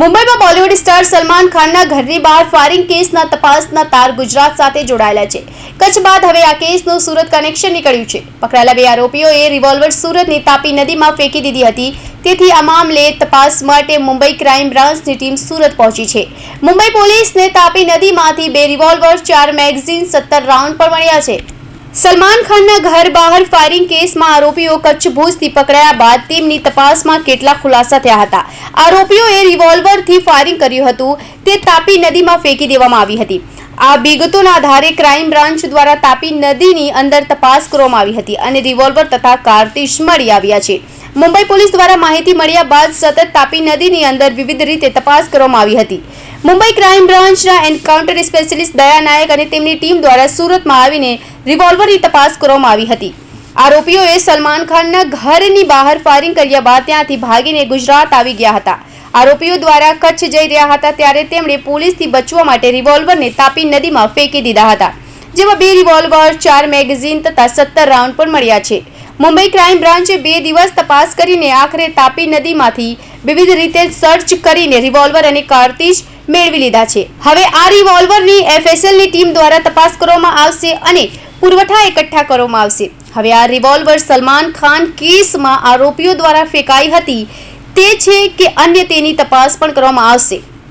મુંબઈમાં Bollywood star Salman ખાનના ઘરની બહાર ફાયરિંગ કેસના તપાસના તાર ગુજરાત સાથે જોડાયેલા છે. કચ્છ બાદ હવે આ કેસનું સુરત કનેક્શન નીકળ્યું છે. પકડાયેલા બે આરોપીઓએ રિવોલ્વર સુરતની તાપી નદીમાં ફેંકી દીધી હતી. તેથી આ મામલે તપાસ માટે મુંબઈ ક્રાઇમ બ્રાન્ચની ટીમ સુરત પહોંચી છે. મુંબઈ પોલીસને તાપી નદીમાંથી બે રિવોલ્વર, ચાર મેગઝીન, સત્તર રાઉન્ડ પણ મળ્યા છે. સલમાન ખાનના ઘર બહાર ફાયરિંગ કેસમાં આરોપીઓ કચ્છ ભુજથી પકડાયા બાદ તેમની તપાસમાં કેટલા ખુલાસા થયા હતા. આરોપીઓએ રિવોલ્વરથી ફાયરિંગ કર્યું હતું. તે તાપી નદીમાં ફેંકી દેવામાં આવી હતી. આ વિગતોના આધારે ક્રાઇમ બ્રાન્ચ દ્વારા તાપી નદીની અંદર તપાસ કરવામાં આવી હતી અને રિવોલ્વર તથા કારતીશ મળી આવ્યા છે. મુંબઈ પોલીસ દ્વારા માહિતી મળ્યા બાદ સતત તાપી નદીની અંદર વિવિધ રીતે તપાસ કરવામાં આવી હતી. મુંબઈ ક્રાઇમ બ્રાન્ચના એન્કાઉન્ટર સ્પેશિયલિસ્ટ દયા નાયક અને તેમની ટીમ દ્વારા સુરતમાં આવીને રિવોલ્વરની તપાસ કરવામાં આવી હતી. આરોપીઓએ સલમાન ખાનના ઘરની બહાર ફાયરિંગ કર્યા બાદ ત્યાંથી ભાગીને ગુજરાત આવી ગયા હતા. આરોપીઓ દ્વારા કચ્છ જઈ રહ્યા હતા ત્યારે તેમણે પોલીસથી બચવા માટે રિવોલ્વરને તાપી નદીમાં ફેંકી દીધા હતા. જેમાં બે રિવોલ્વર, ચાર મેગઝીન તથા સત્તર રાઉન્ડ પણ મળ્યા છે. મુંબઈ ક્રાઇમ બ્રાન્ચે બે દિવસ તપાસ કરીને આખરે તાપી નદીમાંથી વિવિધ રીતે સર્ચ કરીને રિવોલ્વર અને કારતીજ મેળવી લીધા છે. હવે આ રિવોલ્વરની એફએસએલની ટીમ દ્વારા તપાસ કરવામાં આવશે અને પુરવઠા એકઠા કરવામાં આવશે. હવે આ રિવોલ્વર સલમાન ખાન કેસમાં આરોપીઓ દ્વારા ફેંકાઈ હતી. તે છે કે અન્ય તેની તપાસ પણ કરવામાં આવશે.